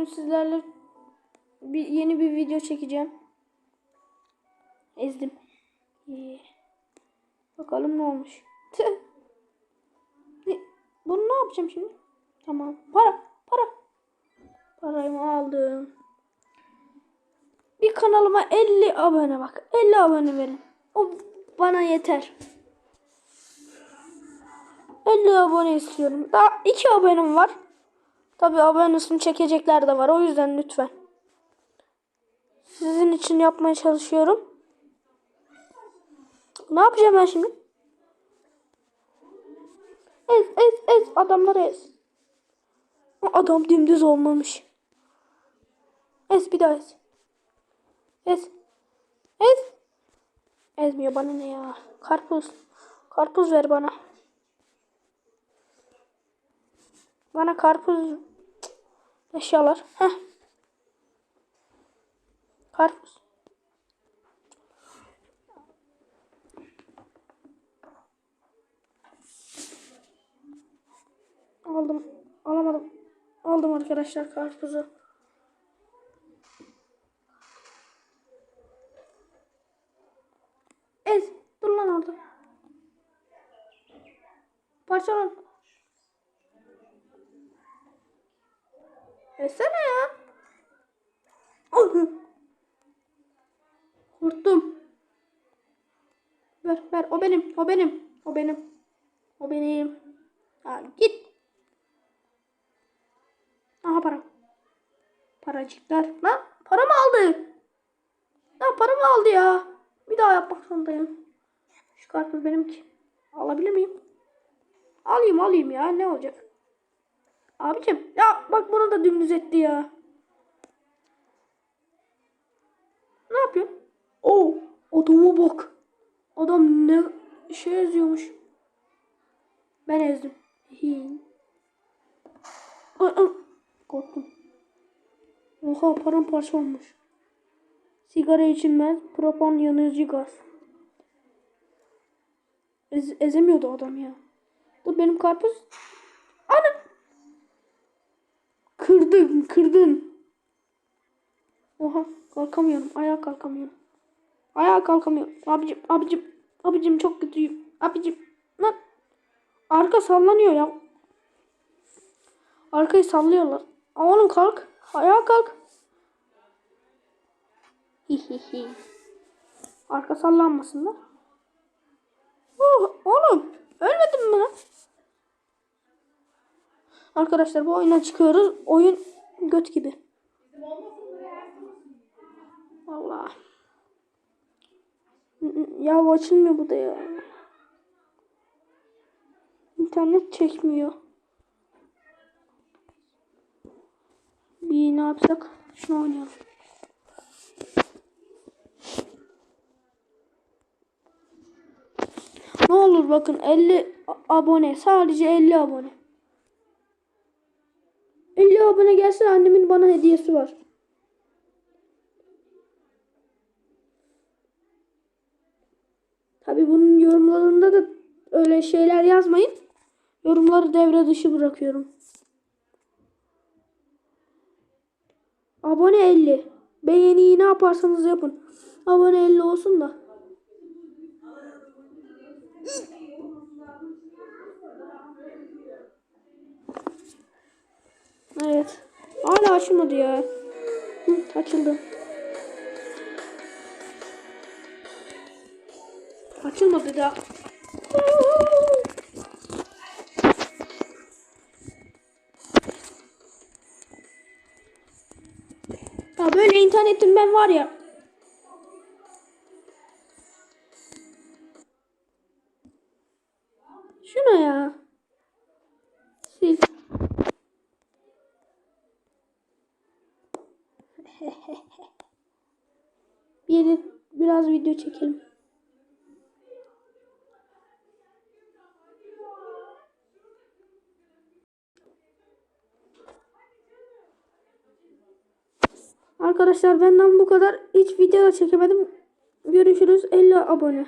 Bugün sizlerle bir yeni bir video çekeceğim. Ezdim. İyi. Bakalım ne olmuş. Bunu ne yapacağım şimdi? Tamam. Para. Para. Parayımı aldım. Bir kanalıma 50 abone bak. 50 abone verin. O bana yeter. 50 abone istiyorum. Daha 2 abonem var. Tabi abonesini çekecekler de var. O yüzden lütfen. Sizin için yapmaya çalışıyorum. Ne yapacağım ben şimdi? Ez ez ez adamları ez. Adam dümdüz olmamış. Ez bir daha ez. Ez. Ez. Ezmiyor bana ne ya. Karpuz. Karpuz ver bana. Bana karpuz. Eşyalar. Heh. Karpuz. Aldım. Alamadım. Aldım arkadaşlar karpuzu. Ez. Dur lan orada. Parçalan. Etsene ya. Korktum. Ver ver o benim o benim o benim o benim. Ha, git. Aha para. Paracıklar. Lan paramı aldı. Lan paramı aldı ya. Bir daha yapmak zorundayım. Şu karpuz benimki. Alabilir miyim? Alayım alayım ya ne olacak? Abicim ya bak bunu da dümdüz etti ya. Ne yapıyor? Oo adama bak. Adam ne şey eziyormuş. Ben ezdim. Korktum. Oha paramparça olmuş. Sigara içilmez. Propan yanıcı gaz. Ez, ezemiyordu adam ya. Dur benim karpuz. Ana. Kırdın, kırdın. Oha, kalkamıyorum. Ayağa kalkamıyorum. Ayağa kalkamıyorum. Abicim, abicim, abicim çok kötüyüm. Abicim, lan. Arka sallanıyor ya. Arkayı sallıyorlar. Oğlum kalk. Ayağa kalk. Hihihi. Arka sallanmasın da. Oh, oğlum, ölmedin mi lan? Arkadaşlar bu oyuna çıkıyoruz. Oyun göt gibi. Allah. Ya açılmıyor bu da ya. İnternet çekmiyor. Bir ne yapsak? Şunu oynayalım. Ne olur bakın 50 abone. Sadece 50 abone. 50 abone gelsin annemin bana hediyesi var. Tabi bunun yorumlarında da öyle şeyler yazmayın. Yorumları devre dışı bırakıyorum. Abone 50. Beğeniyi ne yaparsanız yapın. Abone 50 olsun da. Evet. Hala açılmadı ya. Hı, açıldı. Açılmadı da. Ya böyle internetim ben var ya. Şuna ya. Bir biraz video çekelim. Arkadaşlar benden bu kadar. Hiç video çekemedim. Görüşürüz. 50 abone.